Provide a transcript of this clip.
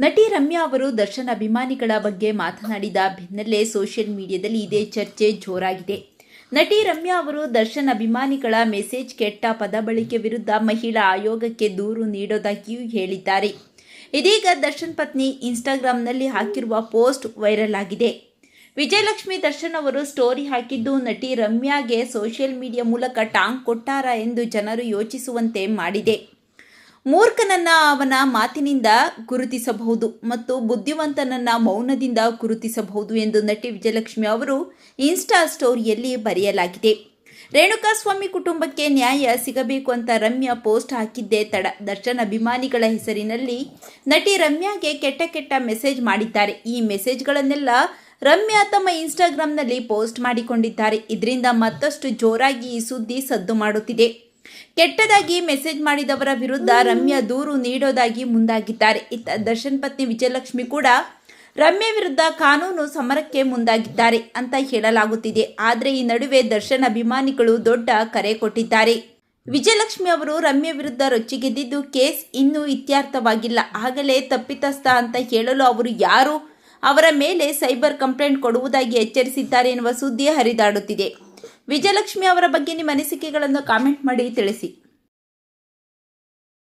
ನಟಿ ರಮ್ಯಾ ಅವರು ದರ್ಶನ್ ಅಭಿಮಾನಿಗಳ ಬಗ್ಗೆ ಮಾತನಾಡಿದ ಬೆನ್ನಲ್ಲೇ ಸೋಷಿಯಲ್ ಮೀಡಿಯಾದಲ್ಲಿ ಇದೇ ಚರ್ಚೆ ಜೋರಾಗಿದೆ. ನಟಿ ರಮ್ಯಾ ಅವರು ದರ್ಶನ್ ಅಭಿಮಾನಿಗಳ ಮೆಸೇಜ್ ಕೆಟ್ಟ ಪದ ಬಳಕೆ ವಿರುದ್ಧ ಮಹಿಳಾ ಆಯೋಗಕ್ಕೆ ದೂರು ನೀಡೋದಾಗಿಯೂ ಹೇಳಿದ್ದಾರೆ. ಇದೀಗ ದರ್ಶನ್ ಪತ್ನಿ ಇನ್ಸ್ಟಾಗ್ರಾಂನಲ್ಲಿ ಹಾಕಿರುವ ಪೋಸ್ಟ್ ವೈರಲ್ ಆಗಿದೆ. ವಿಜಯಲಕ್ಷ್ಮಿ ದರ್ಶನ್ ಅವರು ಸ್ಟೋರಿ ಹಾಕಿದ್ದು ನಟಿ ರಮ್ಯಾಗೆ ಸೋಷಿಯಲ್ ಮೀಡಿಯಾ ಮೂಲಕ ಟಾಂಗ್ ಕೊಟ್ಟಾರಾ ಎಂದು ಜನರು ಯೋಚಿಸುವಂತೆ ಮಾಡಿದೆ. ಮೂರ್ಖನನ್ನ ಅವನ ಮಾತಿನಿಂದ ಗುರುತಿಸಬಹುದು ಮತ್ತು ಬುದ್ಧಿವಂತನನ್ನ ಮೌನದಿಂದ ಗುರುತಿಸಬಹುದು ಎಂದು ನಟಿ ವಿಜಯಲಕ್ಷ್ಮಿ ಅವರು ಇನ್ಸ್ಟಾ ಸ್ಟೋರಿಯಲ್ಲಿ ಬರೆಯಲಾಗಿದೆ. ರೇಣುಕಾಸ್ವಾಮಿ ಕುಟುಂಬಕ್ಕೆ ನ್ಯಾಯ ಸಿಗಬೇಕು ಅಂತ ರಮ್ಯಾ ಪೋಸ್ಟ್ ಹಾಕಿದ್ದೇ ತಡ. ದರ್ಶನ್ ಅಭಿಮಾನಿಗಳ ಹೆಸರಿನಲ್ಲಿ ನಟಿ ರಮ್ಯಾಗೆ ಕೆಟ್ಟ ಕೆಟ್ಟ ಮೆಸೇಜ್ ಮಾಡಿದ್ದಾರೆ. ಈ ಮೆಸೇಜ್ಗಳನ್ನೆಲ್ಲ ರಮ್ಯಾ ತಮ್ಮ ಇನ್ಸ್ಟಾಗ್ರಾಮ್ನಲ್ಲಿ ಪೋಸ್ಟ್ ಮಾಡಿಕೊಂಡಿದ್ದಾರೆ. ಇದರಿಂದ ಮತ್ತಷ್ಟು ಜೋರಾಗಿ ಈ ಸುದ್ದಿ ಸದ್ದು ಮಾಡುತ್ತಿದೆ. ಕೆಟ್ಟದಾಗಿ ಮೆಸೇಜ್ ಮಾಡಿದವರ ವಿರುದ್ಧ ರಮ್ಯಾ ದೂರು ನೀಡೋದಾಗಿ ಮುಂದಾಗಿದ್ದಾರೆ. ಇತ್ತ ದರ್ಶನ್ ಪತ್ನಿ ವಿಜಯಲಕ್ಷ್ಮಿ ಕೂಡ ರಮ್ಯಾ ವಿರುದ್ಧ ಕಾನೂನು ಸಮರಕ್ಕೆ ಮುಂದಾಗಿದ್ದಾರೆ ಅಂತ ಹೇಳಲಾಗುತ್ತಿದೆ. ಆದರೆ ಈ ನಡುವೆ ದರ್ಶನ್ ಅಭಿಮಾನಿಗಳು ದೊಡ್ಡ ಕರೆ ಕೊಟ್ಟಿದ್ದಾರೆ. ವಿಜಯಲಕ್ಷ್ಮಿ ಅವರು ರಮ್ಯಾ ವಿರುದ್ಧ ರೊಚ್ಚಿಗೆದ್ದಿದ್ದು ಕೇಸ್ ಇನ್ನೂ ಇತ್ಯರ್ಥವಾಗಿಲ್ಲ. ಆಗಲೇ ತಪ್ಪಿತಸ್ಥ ಅಂತ ಹೇಳಲು ಅವರು ಯಾರು? ಅವರ ಮೇಲೆ ಸೈಬರ್ ಕಂಪ್ಲೇಂಟ್ ಕೊಡುವುದಾಗಿ ಎಚ್ಚರಿಸಿದ್ದಾರೆ ಎನ್ನುವ ಸುದ್ದಿ ಹರಿದಾಡುತ್ತಿದೆ. ವಿಜಯಲಕ್ಷ್ಮಿ ಅವರ ಬಗ್ಗೆ ನಿಮ್ಮ ಅನಿಸಿಕೆಗಳನ್ನು ಕಾಮೆಂಟ್ ಮಾಡಿ ತಿಳಿಸಿ.